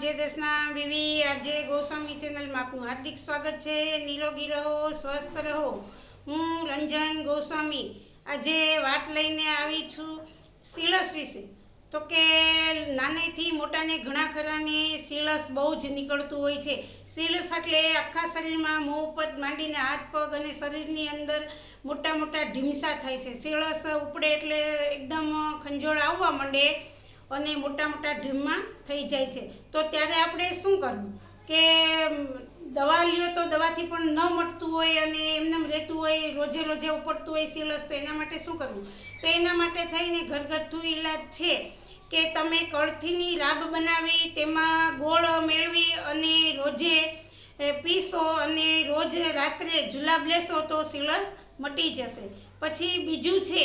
જય દેશના વિવી આજે ગોસ્વામી ચેનલમાં આપનું હાર્દિક સ્વાગત છે. નિરોગી રહો, સ્વસ્થ રહો. હું રંજન ગોસ્વામી આજે વાત લઈને આવી છું સિલસ વિશે. તો કે નાનેથી મોટાને ઘણા ખરાને સિલસ બહુ જ નીકળતું હોય છે. સિલસ એટલે આખા શરીરમાં મોં ઉપર માંડીને હાથ, પગ અને શરીરની અંદર મોટા મોટા ઢીમસા થાય છે. સિલસ ઉપડે એટલે એકદમ ખંજોળ આવવા માંડે. અને મોટા મોટા ઢીમમાં થઈ જાય છે. તો ત્યારે આપણે શું કરવું? કે દવા લ્યો તો દવાથી પણ ન મટતું હોય અને એમનેમ રહેતું હોય, રોજે રોજે ઉપડતું હોય સિલસ, તો એના માટે શું કરવું? તો એના માટે થઈને ઘરગથ્થુ ઈલાજ છે કે તમે કળથીની રાબ બનાવી, તેમાં ગોળ મેળવી અને રોજે પીસો અને રોજ રાત્રે જુલાબ લેશો તો સિલસ મટી જશે. પછી બીજું છે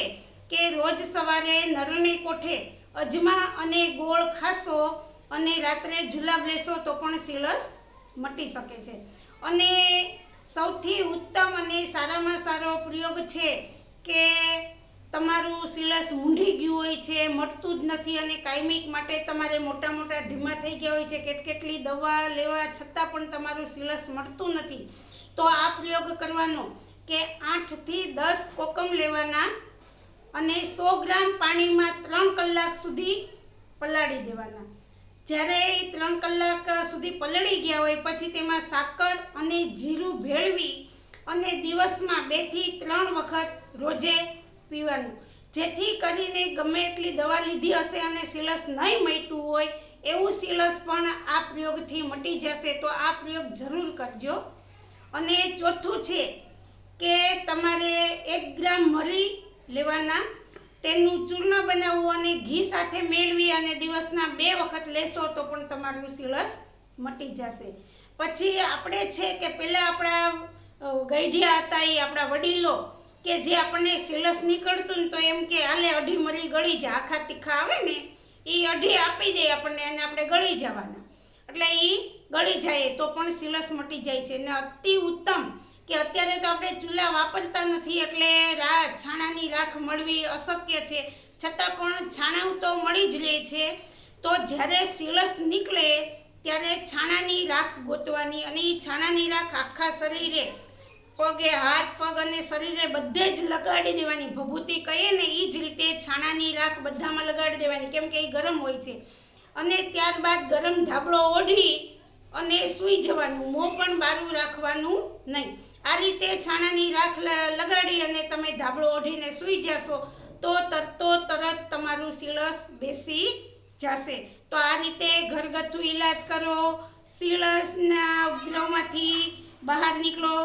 કે રોજ સવારે નરણે કોઠે અજમા અને ગોળ ખાશો અને રાત્રે જુલાબ લેશો તો પણ સિલસ મટી શકે છે. અને સૌથી ઉત્તમ અને સારામાં સારો પ્રયોગ છે કે તમારું સિલસ મૂંઢી ગયું હોય છે, મટતું જ નથી અને કાયમિક માટે તમારે મોટા મોટા ઢીમા થઈ ગયા હોય છે કેટ કેટલી દવા લેવા છતાં પણ તમારું સિલસ મટતું નથી. તો આ પ્રયોગ કરવાનો કે આઠથી દસ કોકમ લેવાના અને સો ગ્રામ પાણીમાં ત્રણ કલાક સુધી પલાળી દેવાના. જ્યારે એ ત્રણ કલાક સુધી પલળી ગયા હોય, પછી તેમાં સાકર અને જીરું ભેળવી અને દિવસમાં બેથી ત્રણ વખત રોજે પીવાનું. જેથી કરીને ગમે એટલી દવા લીધી હશે અને સિલસ નહીં મટ્યું હોય, એવું સિલસ પણ આ પ્રયોગથી મટી જશે, તો આ પ્રયોગ જરૂર કરજો. અને ચોથું છે કે તમારે એક ગ્રામ મરી લેવાના. તેનું ચૂર્ણ બનાવવું અને ઘી સાથે મેળવી અને દિવસના બે વખત લેશો તો પણ તમારું સિલસ મટી જશે. પછી આપણે છે કે પહેલાં આપણા ગઈઢિયા હતા એ આપણા વડીલો કે જે આપણને સિલસ નીકળતું ને તો એમ કે હાલે, અઢી મરી ગળી જાય આખા તીખા આવે ને એ અઢી આપી દે આપણને અને આપણે ગળી જવાના. એટલે એ ગળી જાય તો પણ સિલસ મટી જાય છે. અને અતિ ઉત્તમ કે અત્યારે તો આપણે ચૂલા વાપરતા નથી એટલે રા, છાણાની રાખ મળવી અશક્ય છે. છતાં પણ છાણા તો મળી જ રહે છે. તો જ્યારે સિલસ નીકળે ત્યારે છાણાની રાખ ગોતવાની અને એ છાણાની રાખ આખા શરીરે, પગે, હાથ, પગ અને શરીરે બધે જ લગાડી દેવાની. ભભૂતિ કહીએ ને એ જ રીતે છાણાની રાખ બધામાં લગાડી દેવાની, કેમ કે એ ગરમ હોય છે. અને ત્યારબાદ ગરમ ધાબળો ઓઢી અને સૂઈ જવાનું, મોં પણ બારું રાખવાનું નહીં. રીતે છાણાની રાખ લગાડી અને તમે ધાબળો ઓઢીને સૂઈ જશો, તો તરતો તરત તમારું સિલસ બેસી જશે. તો આ રીતે ઘરગથ્થુ ઈલાજ કરો. સિલસના ઉપદ્રવમાંથી બહાર નીકળો.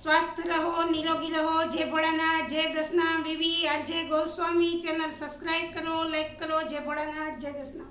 સ્વસ્થ રહો, નિરોગી રહો. જય ભોળાનાથ જય દસના, વિવી આજે ગોસ્વામી ચેનલ સબસ્ક્રાઈબ કરો, લાઈક કરો. જય ભોળાનાથ જય દસના.